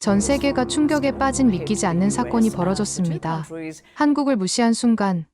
전 세계가 충격에 빠진 믿기지 않는 사건이 벌어졌습니다. 한국을 무시한 순간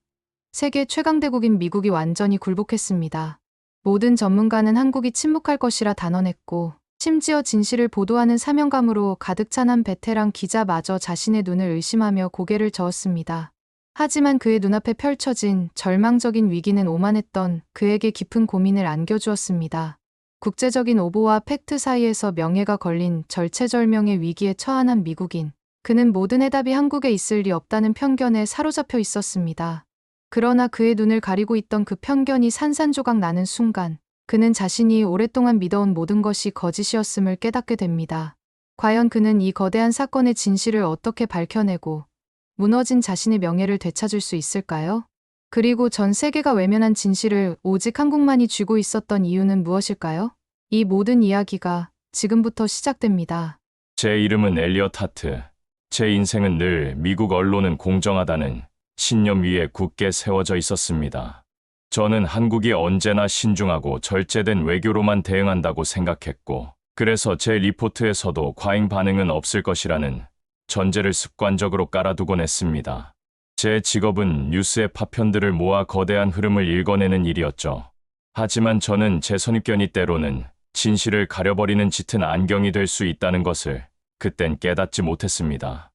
세계 최강대국인 미국이 완전히 굴복했습니다. 모든 전문가는 한국이 침묵할 것이라 단언했고 심지어 진실을 보도하는 사명감으로 가득 찬 한 베테랑 기자마저 자신의 눈을 의심하며 고개를 저었습니다. 하지만 그의 눈앞에 펼쳐진 절망적인 위기는 오만했던 그에게 깊은 고민을 안겨주었습니다. 국제적인 오보와 팩트 사이에서 명예가 걸린 절체절명의 위기에 처한 한 미국인. 그는 모든 해답이 한국에 있을 리 없다는 편견에 사로잡혀 있었습니다. 그러나 그의 눈을 가리고 있던 그 편견이 산산조각 나는 순간, 그는 자신이 오랫동안 믿어온 모든 것이 거짓이었음을 깨닫게 됩니다. 과연 그는 이 거대한 사건의 진실을 어떻게 밝혀내고 무너진 자신의 명예를 되찾을 수 있을까요? 그리고 전 세계가 외면한 진실을 오직 한국만이 쥐고 있었던 이유는 무엇일까요? 이 모든 이야기가 지금부터 시작됩니다. 제 이름은 엘리엇 하트. 제 인생은 늘 미국 언론은 공정하다는 신념 위에 굳게 세워져 있었습니다. 저는 한국이 언제나 신중하고 절제된 외교로만 대응한다고 생각했고, 그래서 제 리포트에서도 과잉 반응은 없을 것이라는 전제를 습관적으로 깔아두곤 했습니다. 제 직업은 뉴스의 파편들을 모아 거대한 흐름을 읽어내는 일이었죠. 하지만 저는 제 선입견이 때로는 진실을 가려버리는 짙은 안경이 될 수 있다는 것을 그땐 깨닫지 못했습니다.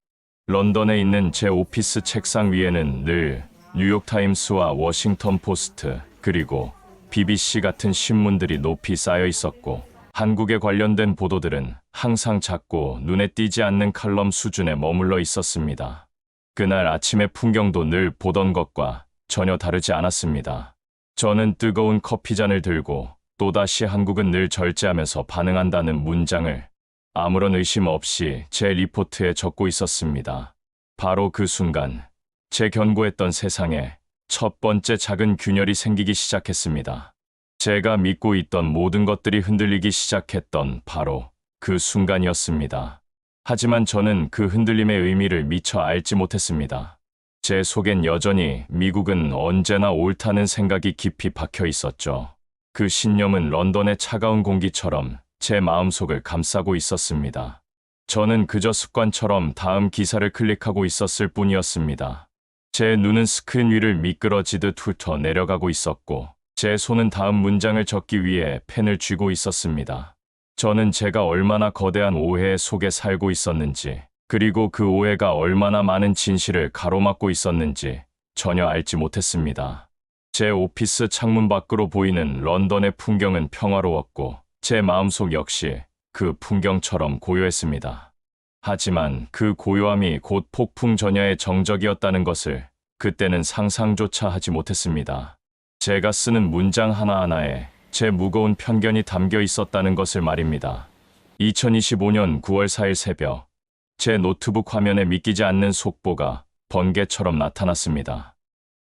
런던에 있는 제 오피스 책상 위에는 늘 뉴욕타임스와 워싱턴 포스트, 그리고 BBC 같은 신문들이 높이 쌓여 있었고, 한국에 관련된 보도들은 항상 작고 눈에 띄지 않는 칼럼 수준에 머물러 있었습니다. 그날 아침의 풍경도 늘 보던 것과 전혀 다르지 않았습니다. 저는 뜨거운 커피잔을 들고 또다시 한국은 늘 절제하면서 반응한다는 문장을 아무런 의심 없이 제 리포트에 적고 있었습니다. 바로 그 순간 제 견고했던 세상에 첫 번째 작은 균열이 생기기 시작했습니다. 제가 믿고 있던 모든 것들이 흔들리기 시작했던 바로 그 순간이었습니다. 하지만 저는 그 흔들림의 의미를 미처 알지 못했습니다. 제 속엔 여전히 미국은 언제나 옳다는 생각이 깊이 박혀 있었죠. 그 신념은 런던의 차가운 공기처럼 제 마음속을 감싸고 있었습니다. 저는 그저 습관처럼 다음 기사를 클릭하고 있었을 뿐이었습니다. 제 눈은 스크린 위를 미끄러지듯 훑어 내려가고 있었고, 제 손은 다음 문장을 적기 위해 펜을 쥐고 있었습니다. 저는 제가 얼마나 거대한 오해 속에 살고 있었는지, 그리고 그 오해가 얼마나 많은 진실을 가로막고 있었는지 전혀 알지 못했습니다. 제 오피스 창문 밖으로 보이는 런던의 풍경은 평화로웠고, 제 마음속 역시 그 풍경처럼 고요했습니다. 하지만 그 고요함이 곧 폭풍 전야의 정적이었다는 것을 그때는 상상조차 하지 못했습니다. 제가 쓰는 문장 하나하나에 제 무거운 편견이 담겨 있었다는 것을 말입니다. 2025년 9월 4일 새벽, 제 노트북 화면에 믿기지 않는 속보가 번개처럼 나타났습니다.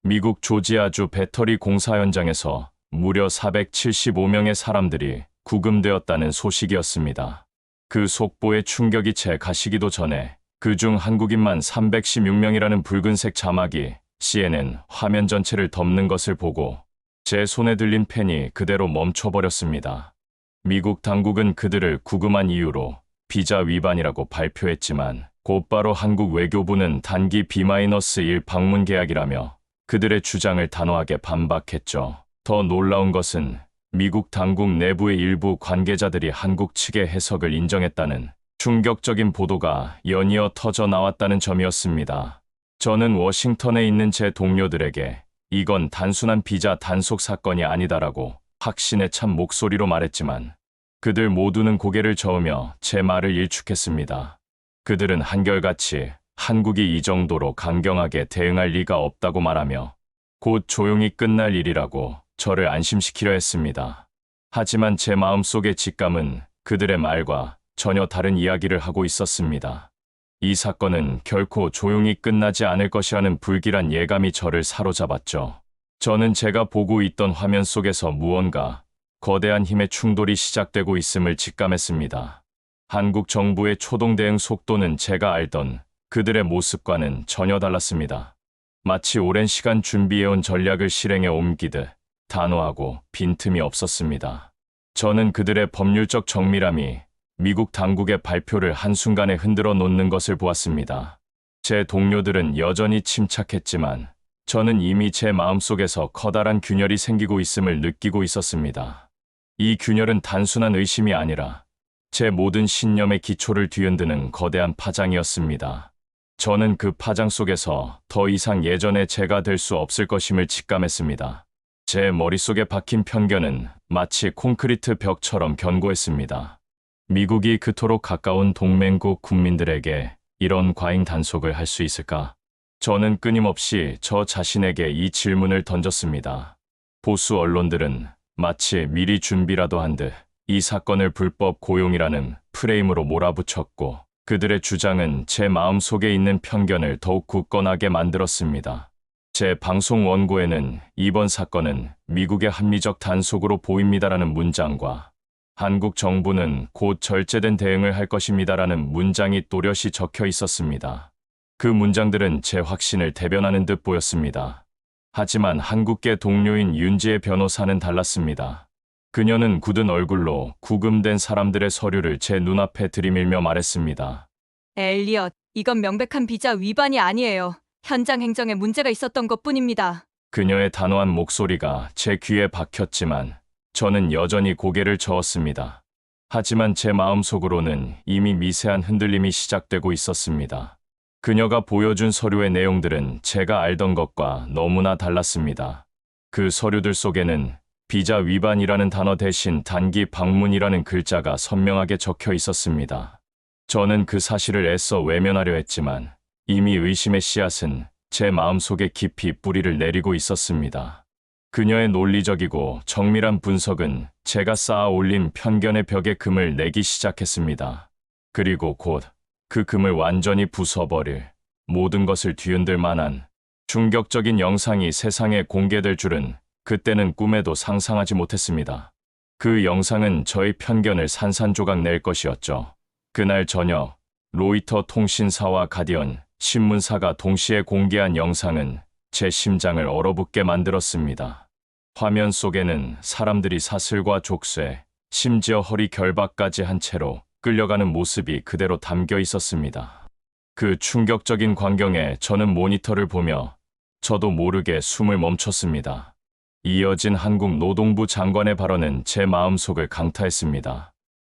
미국 조지아주 배터리 공사 현장에서 무려 475명의 사람들이 구금되었다는 소식이었습니다. 그 속보의 충격이 채 가시기도 전에 그중 한국인만 316명이라는 붉은색 자막이 CNN 화면 전체를 덮는 것을 보고 제 손에 들린 펜이 그대로 멈춰버렸습니다. 미국 당국은 그들을 구금한 이유로 비자 위반이라고 발표했지만 곧바로 한국 외교부는 단기 B-1 방문 계약이라며 그들의 주장을 단호하게 반박했죠. 더 놀라운 것은 미국 당국 내부의 일부 관계자들이 한국 측의 해석을 인정했다는 충격적인 보도가 연이어 터져 나왔다는 점이었습니다. 저는 워싱턴에 있는 제 동료들에게 이건 단순한 비자 단속 사건이 아니다라고 확신에 찬 목소리로 말했지만 그들 모두는 고개를 저으며 제 말을 일축했습니다. 그들은 한결같이 한국이 이 정도로 강경하게 대응할 리가 없다고 말하며 곧 조용히 끝날 일이라고 저를 안심시키려 했습니다. 하지만 제 마음속의 직감은 그들의 말과 전혀 다른 이야기를 하고 있었습니다. 이 사건은 결코 조용히 끝나지 않을 것이라는 불길한 예감이 저를 사로잡았죠. 저는 제가 보고 있던 화면 속에서 무언가 거대한 힘의 충돌이 시작되고 있음을 직감했습니다. 한국 정부의 초동 대응 속도는 제가 알던 그들의 모습과는 전혀 달랐습니다. 마치 오랜 시간 준비해온 전략을 실행에 옮기듯 단호하고 빈틈이 없었습니다. 저는 그들의 법률적 정밀함이 미국 당국의 발표를 한순간에 흔들어 놓는 것을 보았습니다. 제 동료들은 여전히 침착했지만 저는 이미 제 마음속에서 커다란 균열이 생기고 있음을 느끼고 있었습니다. 이 균열은 단순한 의심이 아니라 제 모든 신념의 기초를 뒤흔드는 거대한 파장이었습니다. 저는 그 파장 속에서 더 이상 예전의 제가 될 수 없을 것임을 직감했습니다. 제 머릿속에 박힌 편견은 마치 콘크리트 벽처럼 견고했습니다. 미국이 그토록 가까운 동맹국 국민들에게 이런 과잉 단속을 할 수 있을까? 저는 끊임없이 저 자신에게 이 질문을 던졌습니다. 보수 언론들은 마치 미리 준비라도 한 듯 이 사건을 불법 고용이라는 프레임으로 몰아붙였고 그들의 주장은 제 마음 속에 있는 편견을 더욱 굳건하게 만들었습니다. 제 방송 원고에는 이번 사건은 미국의 합리적 단속으로 보입니다라는 문장과 한국 정부는 곧 절제된 대응을 할 것입니다라는 문장이 또렷이 적혀 있었습니다. 그 문장들은 제 확신을 대변하는 듯 보였습니다. 하지만 한국계 동료인 윤지의 변호사는 달랐습니다. 그녀는 굳은 얼굴로 구금된 사람들의 서류를 제 눈앞에 들이밀며 말했습니다. 엘리엇, 이건 명백한 비자 위반이 아니에요. 현장 행정에 문제가 있었던 것 뿐입니다. 그녀의 단호한 목소리가 제 귀에 박혔지만 저는 여전히 고개를 저었습니다. 하지만 제 마음속으로는 이미 미세한 흔들림이 시작되고 있었습니다. 그녀가 보여준 서류의 내용들은 제가 알던 것과 너무나 달랐습니다. 그 서류들 속에는 비자 위반이라는 단어 대신 단기 방문이라는 글자가 선명하게 적혀 있었습니다. 저는 그 사실을 애써 외면하려 했지만 이미 의심의 씨앗은 제 마음속에 깊이 뿌리를 내리고 있었습니다. 그녀의 논리적이고 정밀한 분석은 제가 쌓아 올린 편견의 벽에 금을 내기 시작했습니다. 그리고 곧 그 금을 완전히 부숴버릴 모든 것을 뒤흔들 만한 충격적인 영상이 세상에 공개될 줄은 그때는 꿈에도 상상하지 못했습니다. 그 영상은 저의 편견을 산산조각 낼 것이었죠. 그날 저녁 로이터 통신사와 가디언 신문사가 동시에 공개한 영상은 제 심장을 얼어붙게 만들었습니다. 화면 속에는 사람들이 사슬과 족쇄, 심지어 허리 결박까지 한 채로 끌려가는 모습이 그대로 담겨 있었습니다. 그 충격적인 광경에 저는 모니터를 보며 저도 모르게 숨을 멈췄습니다. 이어진 한국 노동부 장관의 발언은 제 마음속을 강타했습니다.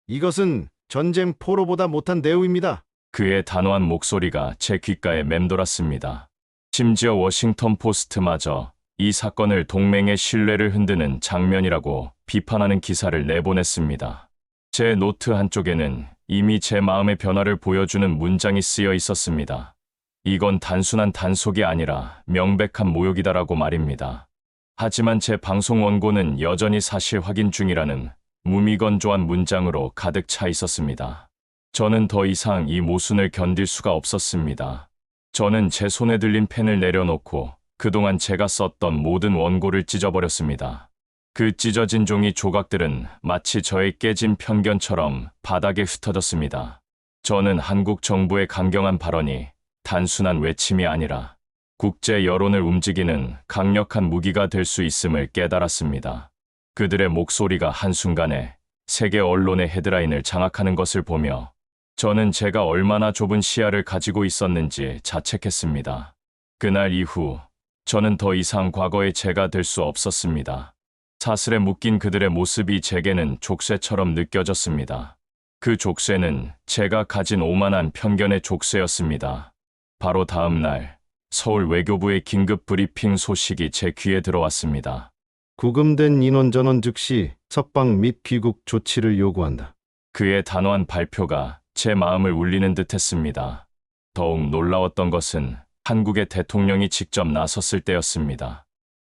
이것은 전쟁 포로보다 못한 대우입니다. 그의 단호한 목소리가 제 귓가에 맴돌았습니다. 심지어 워싱턴 포스트마저 이 사건을 동맹의 신뢰를 흔드는 장면이라고 비판하는 기사를 내보냈습니다. 제 노트 한쪽에는 이미 제 마음의 변화를 보여주는 문장이 쓰여 있었습니다. 이건 단순한 단속이 아니라 명백한 모욕이다라고 말입니다. 하지만 제 방송 원고는 여전히 사실 확인 중이라는 무미건조한 문장으로 가득 차 있었습니다. 저는 더 이상 이 모순을 견딜 수가 없었습니다. 저는 제 손에 들린 펜을 내려놓고 그동안 제가 썼던 모든 원고를 찢어버렸습니다. 그 찢어진 종이 조각들은 마치 저의 깨진 편견처럼 바닥에 흩어졌습니다. 저는 한국 정부의 강경한 발언이 단순한 외침이 아니라 국제 여론을 움직이는 강력한 무기가 될 수 있음을 깨달았습니다. 그들의 목소리가 한순간에 세계 언론의 헤드라인을 장악하는 것을 보며 저는 제가 얼마나 좁은 시야를 가지고 있었는지 자책했습니다. 그날 이후 저는 더 이상 과거의 제가 될 수 없었습니다. 사슬에 묶인 그들의 모습이 제게는 족쇄처럼 느껴졌습니다. 그 족쇄는 제가 가진 오만한 편견의 족쇄였습니다. 바로 다음 날 서울 외교부의 긴급 브리핑 소식이 제 귀에 들어왔습니다. 구금된 인원 전원 즉시 석방 및 귀국 조치를 요구한다. 그의 단호한 발표가 제 마음을 울리는 듯 했습니다. 더욱 놀라웠던 것은 한국의 대통령이 직접 나섰을 때였습니다.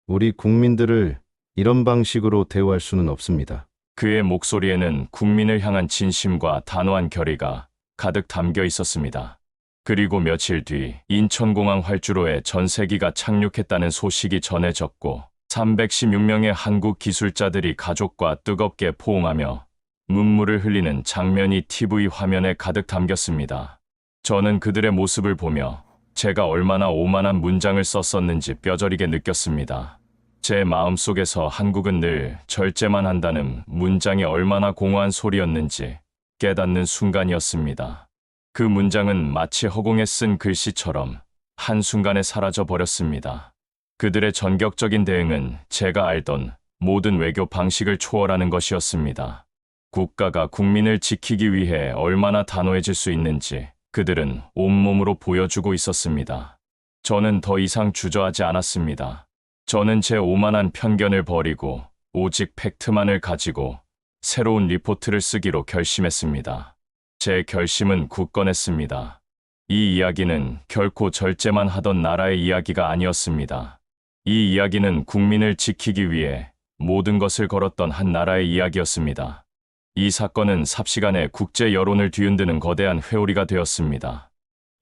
우리 국민들을 이런 방식으로 대우할 수는 없습니다. 그의 목소리에는 국민을 향한 진심과 단호한 결의가 가득 담겨 있었습니다. 그리고 며칠 뒤 인천공항 활주로에 전세기가 착륙했다는 소식이 전해졌고 316명의 한국 기술자들이 가족과 뜨겁게 포옹하며 눈물을 흘리는 장면이 TV 화면에 가득 담겼습니다. 저는 그들의 모습을 보며 제가 얼마나 오만한 문장을 썼었는지 뼈저리게 느꼈습니다. 제 마음속에서 한국은 늘 절제만 한다는 문장이 얼마나 공허한 소리였는지 깨닫는 순간이었습니다. 그 문장은 마치 허공에 쓴 글씨처럼 한순간에 사라져 버렸습니다. 그들의 전격적인 대응은 제가 알던 모든 외교 방식을 초월하는 것이었습니다. 국가가 국민을 지키기 위해 얼마나 단호해질 수 있는지 그들은 온몸으로 보여주고 있었습니다. 저는 더 이상 주저하지 않았습니다. 저는 제 오만한 편견을 버리고 오직 팩트만을 가지고 새로운 리포트를 쓰기로 결심했습니다. 제 결심은 굳건했습니다. 이 이야기는 결코 절제만 하던 나라의 이야기가 아니었습니다. 이 이야기는 국민을 지키기 위해 모든 것을 걸었던 한 나라의 이야기였습니다. 이 사건은 삽시간에 국제 여론을 뒤흔드는 거대한 회오리가 되었습니다.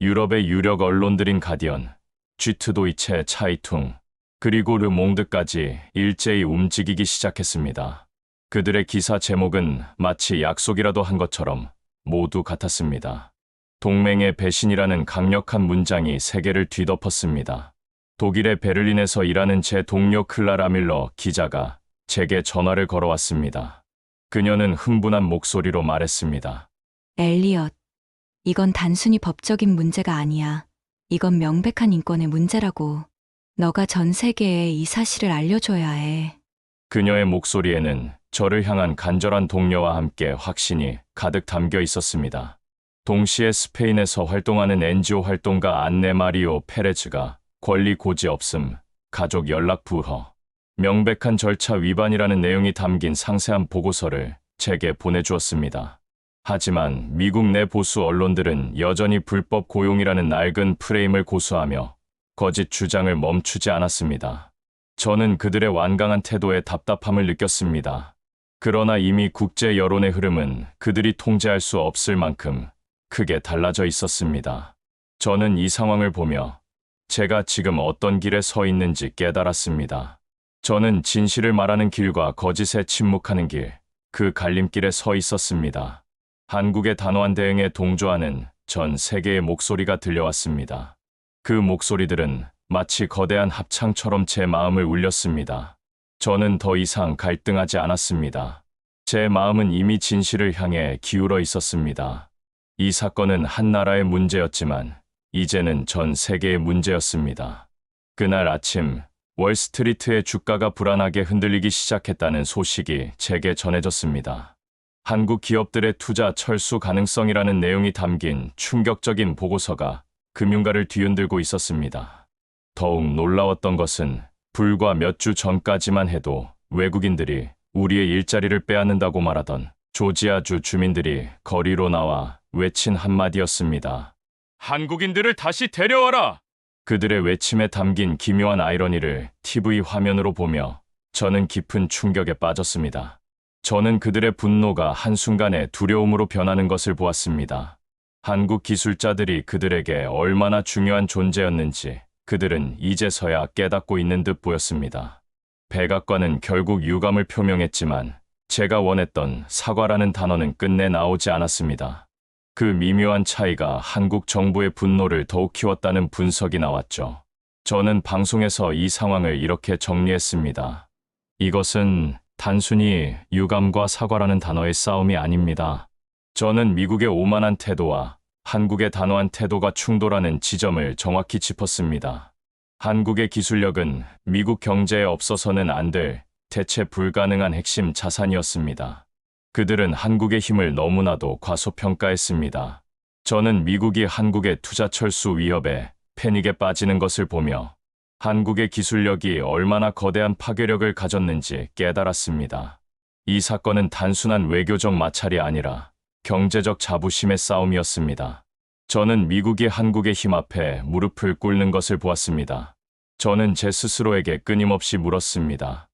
유럽의 유력 언론들인 가디언, 쥐트도이체 차이퉁, 그리고 르몽드까지 일제히 움직이기 시작했습니다. 그들의 기사 제목은 마치 약속이라도 한 것처럼 모두 같았습니다. 동맹의 배신이라는 강력한 문장이 세계를 뒤덮었습니다. 독일의 베를린에서 일하는 제 동료 클라라 밀러 기자가 제게 전화를 걸어왔습니다. 그녀는 흥분한 목소리로 말했습니다. 엘리엇, 이건 단순히 법적인 문제가 아니야. 이건 명백한 인권의 문제라고. 너가 전 세계에 이 사실을 알려줘야 해. 그녀의 목소리에는 저를 향한 간절한 동료와 함께 확신이 가득 담겨 있었습니다. 동시에 스페인에서 활동하는 NGO 활동가 안네 마리오 페레즈가 권리 고지 없음, 가족 연락 부허, 명백한 절차 위반이라는 내용이 담긴 상세한 보고서를 제게 보내주었습니다. 하지만 미국 내 보수 언론들은 여전히 불법 고용이라는 낡은 프레임을 고수하며 거짓 주장을 멈추지 않았습니다. 저는 그들의 완강한 태도에 답답함을 느꼈습니다. 그러나 이미 국제 여론의 흐름은 그들이 통제할 수 없을 만큼 크게 달라져 있었습니다. 저는 이 상황을 보며 제가 지금 어떤 길에 서 있는지 깨달았습니다. 저는 진실을 말하는 길과 거짓에 침묵하는 길, 그 갈림길에 서 있었습니다. 한국의 단호한 대응에 동조하는 전 세계의 목소리가 들려왔습니다. 그 목소리들은 마치 거대한 합창처럼 제 마음을 울렸습니다. 저는 더 이상 갈등하지 않았습니다. 제 마음은 이미 진실을 향해 기울어 있었습니다. 이 사건은 한 나라의 문제였지만 이제는 전 세계의 문제였습니다. 그날 아침 월스트리트의 주가가 불안하게 흔들리기 시작했다는 소식이 제게 전해졌습니다. 한국 기업들의 투자 철수 가능성이라는 내용이 담긴 충격적인 보고서가 금융가를 뒤흔들고 있었습니다. 더욱 놀라웠던 것은 불과 몇 주 전까지만 해도 외국인들이 우리의 일자리를 빼앗는다고 말하던 조지아주 주민들이 거리로 나와 외친 한마디였습니다. 한국인들을 다시 데려와라! 그들의 외침에 담긴 기묘한 아이러니를 TV 화면으로 보며 저는 깊은 충격에 빠졌습니다. 저는 그들의 분노가 한순간에 두려움으로 변하는 것을 보았습니다. 한국 기술자들이 그들에게 얼마나 중요한 존재였는지 그들은 이제서야 깨닫고 있는 듯 보였습니다. 백악관은 결국 유감을 표명했지만 제가 원했던 사과라는 단어는 끝내 나오지 않았습니다. 그 미묘한 차이가 한국 정부의 분노를 더욱 키웠다는 분석이 나왔죠. 저는 방송에서 이 상황을 이렇게 정리했습니다. 이것은 단순히 유감과 사과라는 단어의 싸움이 아닙니다. 저는 미국의 오만한 태도와 한국의 단호한 태도가 충돌하는 지점을 정확히 짚었습니다. 한국의 기술력은 미국 경제에 없어서는 안 될 대체 불가능한 핵심 자산이었습니다. 그들은 한국의 힘을 너무나도 과소평가했습니다. 저는 미국이 한국의 투자 철수 위협에 패닉에 빠지는 것을 보며 한국의 기술력이 얼마나 거대한 파괴력을 가졌는지 깨달았습니다. 이 사건은 단순한 외교적 마찰이 아니라 경제적 자부심의 싸움이었습니다. 저는 미국이 한국의 힘 앞에 무릎을 꿇는 것을 보았습니다. 저는 제 스스로에게 끊임없이 물었습니다.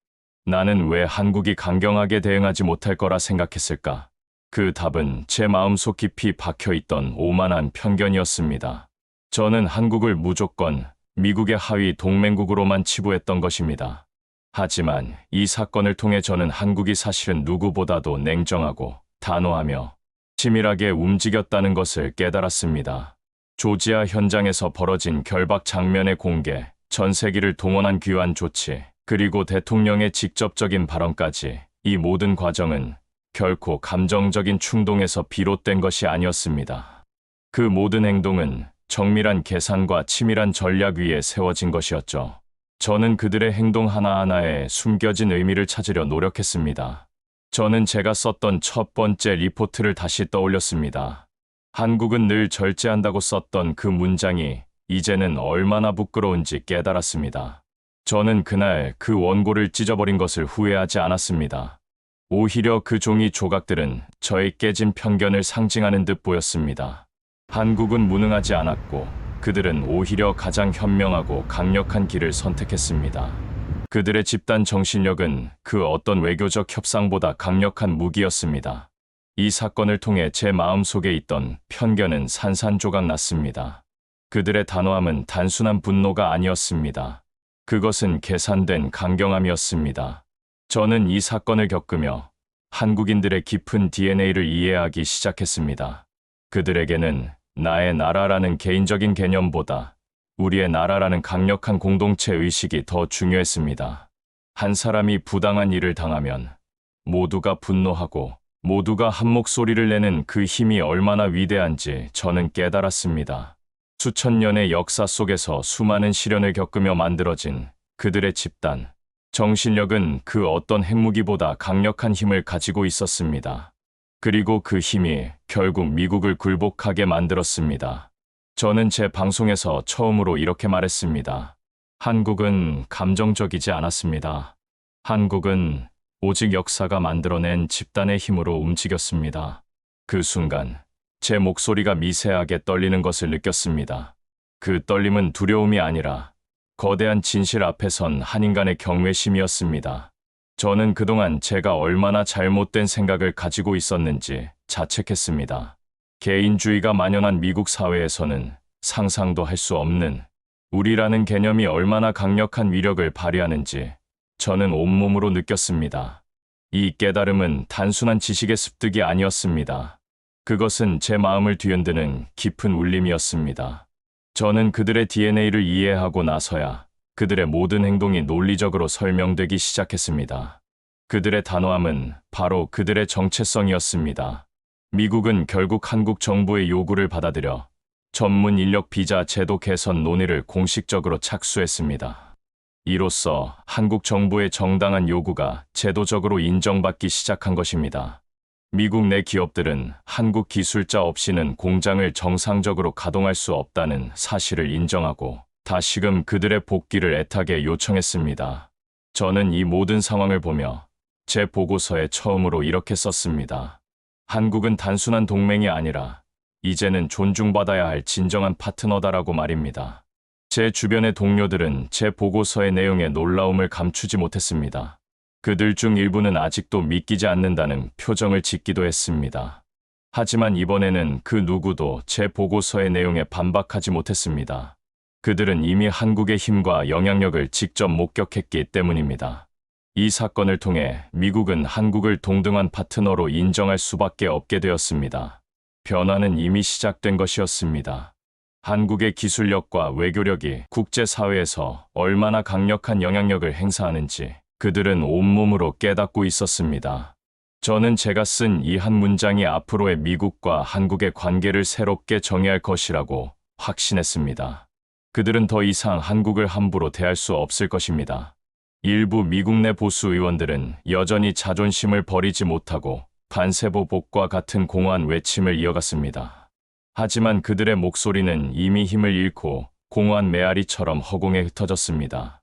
나는 왜 한국이 강경하게 대응하지 못할 거라 생각했을까? 그 답은 제 마음속 깊이 박혀 있던 오만한 편견이었습니다. 저는 한국을 무조건 미국의 하위 동맹국으로만 치부했던 것입니다. 하지만 이 사건을 통해 저는 한국이 사실은 누구보다도 냉정하고 단호하며 치밀하게 움직였다는 것을 깨달았습니다. 조지아 현장에서 벌어진 결박 장면의 공개, 전 세계를 동원한 귀환 조치, 그리고 대통령의 직접적인 발언까지 이 모든 과정은 결코 감정적인 충동에서 비롯된 것이 아니었습니다. 그 모든 행동은 정밀한 계산과 치밀한 전략 위에 세워진 것이었죠. 저는 그들의 행동 하나하나에 숨겨진 의미를 찾으려 노력했습니다. 저는 제가 썼던 첫 번째 리포트를 다시 떠올렸습니다. 한국은 늘 절제한다고 썼던 그 문장이 이제는 얼마나 부끄러운지 깨달았습니다. 저는 그날 그 원고를 찢어버린 것을 후회하지 않았습니다. 오히려 그 종이 조각들은 저의 깨진 편견을 상징하는 듯 보였습니다. 한국은 무능하지 않았고 그들은 오히려 가장 현명하고 강력한 길을 선택했습니다. 그들의 집단 정신력은 그 어떤 외교적 협상보다 강력한 무기였습니다. 이 사건을 통해 제 마음 속에 있던 편견은 산산조각 났습니다. 그들의 단호함은 단순한 분노가 아니었습니다. 그것은 계산된 강경함이었습니다. 저는 이 사건을 겪으며 한국인들의 깊은 DNA를 이해하기 시작했습니다. 그들에게는 나의 나라라는 개인적인 개념보다 우리의 나라라는 강력한 공동체 의식이 더 중요했습니다. 한 사람이 부당한 일을 당하면 모두가 분노하고 모두가 한 목소리를 내는 그 힘이 얼마나 위대한지 저는 깨달았습니다. 수천 년의 역사 속에서 수많은 시련을 겪으며 만들어진 그들의 집단, 정신력은 그 어떤 핵무기보다 강력한 힘을 가지고 있었습니다. 그리고 그 힘이 결국 미국을 굴복하게 만들었습니다. 저는 제 방송에서 처음으로 이렇게 말했습니다. 한국은 감정적이지 않았습니다. 한국은 오직 역사가 만들어낸 집단의 힘으로 움직였습니다. 그 순간 제 목소리가 미세하게 떨리는 것을 느꼈습니다. 그 떨림은 두려움이 아니라 거대한 진실 앞에 선 한 인간의 경외심이었습니다. 저는 그동안 제가 얼마나 잘못된 생각을 가지고 있었는지 자책했습니다. 개인주의가 만연한 미국 사회에서는 상상도 할 수 없는 우리라는 개념이 얼마나 강력한 위력을 발휘하는지 저는 온몸으로 느꼈습니다. 이 깨달음은 단순한 지식의 습득이 아니었습니다. 그것은 제 마음을 뒤흔드는 깊은 울림이었습니다. 저는 그들의 DNA를 이해하고 나서야 그들의 모든 행동이 논리적으로 설명되기 시작했습니다. 그들의 단호함은 바로 그들의 정체성이었습니다. 미국은 결국 한국 정부의 요구를 받아들여 전문 인력 비자 제도 개선 논의를 공식적으로 착수했습니다. 이로써 한국 정부의 정당한 요구가 제도적으로 인정받기 시작한 것입니다. 미국 내 기업들은 한국 기술자 없이는 공장을 정상적으로 가동할 수 없다는 사실을 인정하고 다시금 그들의 복귀를 애타게 요청했습니다. 저는 이 모든 상황을 보며 제 보고서에 처음으로 이렇게 썼습니다. 한국은 단순한 동맹이 아니라 이제는 존중받아야 할 진정한 파트너다라고 말입니다. 제 주변의 동료들은 제 보고서의 내용에 놀라움을 감추지 못했습니다. 그들 중 일부는 아직도 믿기지 않는다는 표정을 짓기도 했습니다. 하지만 이번에는 그 누구도 제 보고서의 내용에 반박하지 못했습니다. 그들은 이미 한국의 힘과 영향력을 직접 목격했기 때문입니다. 이 사건을 통해 미국은 한국을 동등한 파트너로 인정할 수밖에 없게 되었습니다. 변화는 이미 시작된 것이었습니다. 한국의 기술력과 외교력이 국제사회에서 얼마나 강력한 영향력을 행사하는지 그들은 온몸으로 깨닫고 있었습니다. 저는 제가 쓴 이 한 문장이 앞으로의 미국과 한국의 관계를 새롭게 정의할 것이라고 확신했습니다. 그들은 더 이상 한국을 함부로 대할 수 없을 것입니다. 일부 미국 내 보수 의원들은 여전히 자존심을 버리지 못하고 반세보복과 같은 공허한 외침을 이어갔습니다. 하지만 그들의 목소리는 이미 힘을 잃고 공허한 메아리처럼 허공에 흩어졌습니다.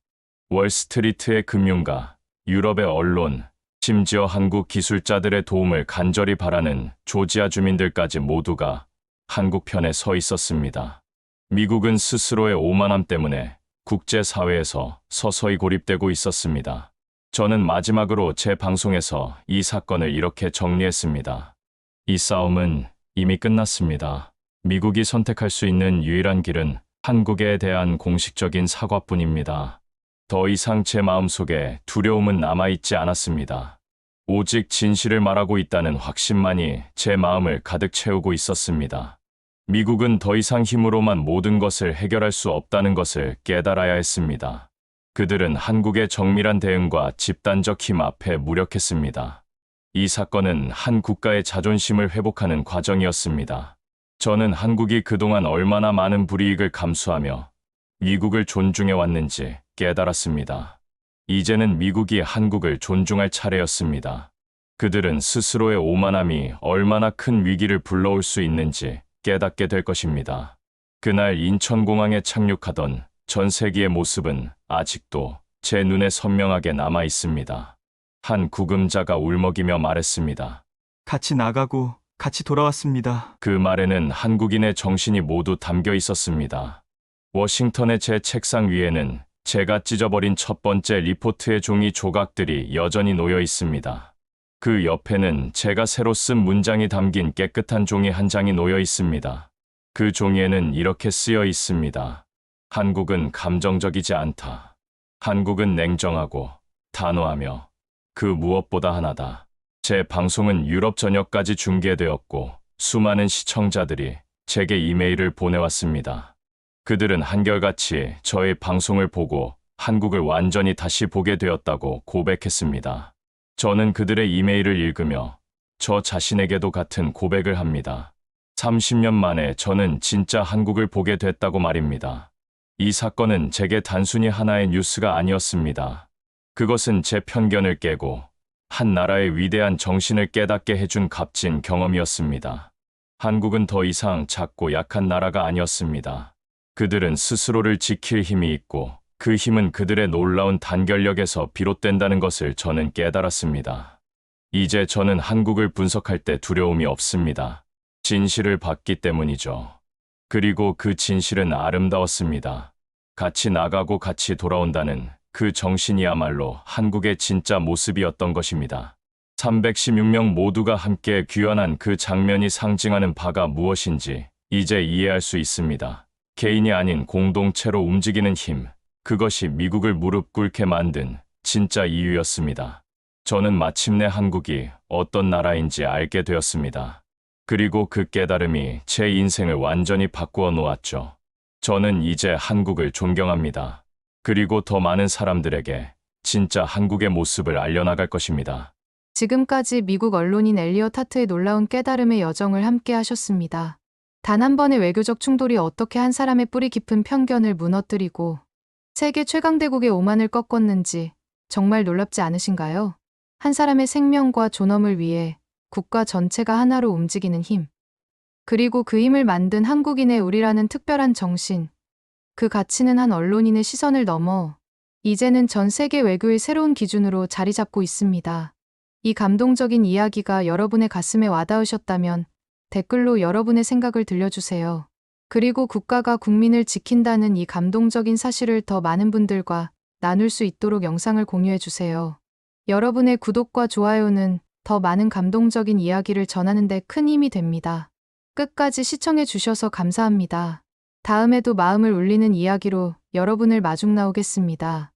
월스트리트의 금융가, 유럽의 언론, 심지어 한국 기술자들의 도움을 간절히 바라는 조지아 주민들까지 모두가 한국 편에 서 있었습니다. 미국은 스스로의 오만함 때문에 국제사회에서 서서히 고립되고 있었습니다. 저는 마지막으로 제 방송에서 이 사건을 이렇게 정리했습니다. 이 싸움은 이미 끝났습니다. 미국이 선택할 수 있는 유일한 길은 한국에 대한 공식적인 사과뿐입니다. 더 이상 제 마음속에 두려움은 남아있지 않았습니다. 오직 진실을 말하고 있다는 확신만이 제 마음을 가득 채우고 있었습니다. 미국은 더 이상 힘으로만 모든 것을 해결할 수 없다는 것을 깨달아야 했습니다. 그들은 한국의 정밀한 대응과 집단적 힘 앞에 무력했습니다. 이 사건은 한 국가의 자존심을 회복하는 과정이었습니다. 저는 한국이 그동안 얼마나 많은 불이익을 감수하며 미국을 존중해 왔는지 깨달았습니다. 이제는 미국이 한국을 존중할 차례였습니다. 그들은 스스로의 오만함이 얼마나 큰 위기를 불러올 수 있는지 깨닫게 될 것입니다. 그날 인천공항에 착륙하던 전 세계의 모습은 아직도 제 눈에 선명하게 남아 있습니다. 한 구금자가 울먹이며 말했습니다. 같이 나가고 같이 돌아왔습니다. 그 말에는 한국인의 정신이 모두 담겨 있었습니다. 워싱턴의 제 책상 위에는 제가 찢어버린 첫 번째 리포트의 종이 조각들이 여전히 놓여 있습니다. 그 옆에는 제가 새로 쓴 문장이 담긴 깨끗한 종이 한 장이 놓여 있습니다. 그 종이에는 이렇게 쓰여 있습니다. 한국은 감정적이지 않다. 한국은 냉정하고 단호하며 그 무엇보다 하나다. 제 방송은 유럽 전역까지 중계되었고 수많은 시청자들이 제게 이메일을 보내왔습니다. 그들은 한결같이 저의 방송을 보고 한국을 완전히 다시 보게 되었다고 고백했습니다. 저는 그들의 이메일을 읽으며 저 자신에게도 같은 고백을 합니다. 30년 만에 저는 진짜 한국을 보게 됐다고 말입니다. 이 사건은 제게 단순히 하나의 뉴스가 아니었습니다. 그것은 제 편견을 깨고 한 나라의 위대한 정신을 깨닫게 해준 값진 경험이었습니다. 한국은 더 이상 작고 약한 나라가 아니었습니다. 그들은 스스로를 지킬 힘이 있고 그 힘은 그들의 놀라운 단결력에서 비롯된다는 것을 저는 깨달았습니다. 이제 저는 한국을 분석할 때 두려움이 없습니다. 진실을 봤기 때문이죠. 그리고 그 진실은 아름다웠습니다. 같이 나가고 같이 돌아온다는 그 정신이야말로 한국의 진짜 모습이었던 것입니다. 316명 모두가 함께 귀환한 그 장면이 상징하는 바가 무엇인지 이제 이해할 수 있습니다. 개인이 아닌 공동체로 움직이는 힘, 그것이 미국을 무릎 꿇게 만든 진짜 이유였습니다. 저는 마침내 한국이 어떤 나라인지 알게 되었습니다. 그리고 그 깨달음이 제 인생을 완전히 바꾸어 놓았죠. 저는 이제 한국을 존경합니다. 그리고 더 많은 사람들에게 진짜 한국의 모습을 알려나갈 것입니다. 지금까지 미국 언론인 엘리엇 하트의 놀라운 깨달음의 여정을 함께 하셨습니다. 단 한 번의 외교적 충돌이 어떻게 한 사람의 뿌리 깊은 편견을 무너뜨리고 세계 최강대국의 오만을 꺾었는지 정말 놀랍지 않으신가요? 한 사람의 생명과 존엄을 위해 국가 전체가 하나로 움직이는 힘. 그리고 그 힘을 만든 한국인의 우리라는 특별한 정신. 그 가치는 한 언론인의 시선을 넘어 이제는 전 세계 외교의 새로운 기준으로 자리 잡고 있습니다. 이 감동적인 이야기가 여러분의 가슴에 와닿으셨다면 댓글로 여러분의 생각을 들려주세요. 그리고 국가가 국민을 지킨다는 이 감동적인 사실을 더 많은 분들과 나눌 수 있도록 영상을 공유해주세요. 여러분의 구독과 좋아요는 더 많은 감동적인 이야기를 전하는 데 큰 힘이 됩니다. 끝까지 시청해주셔서 감사합니다. 다음에도 마음을 울리는 이야기로 여러분을 마중 나오겠습니다.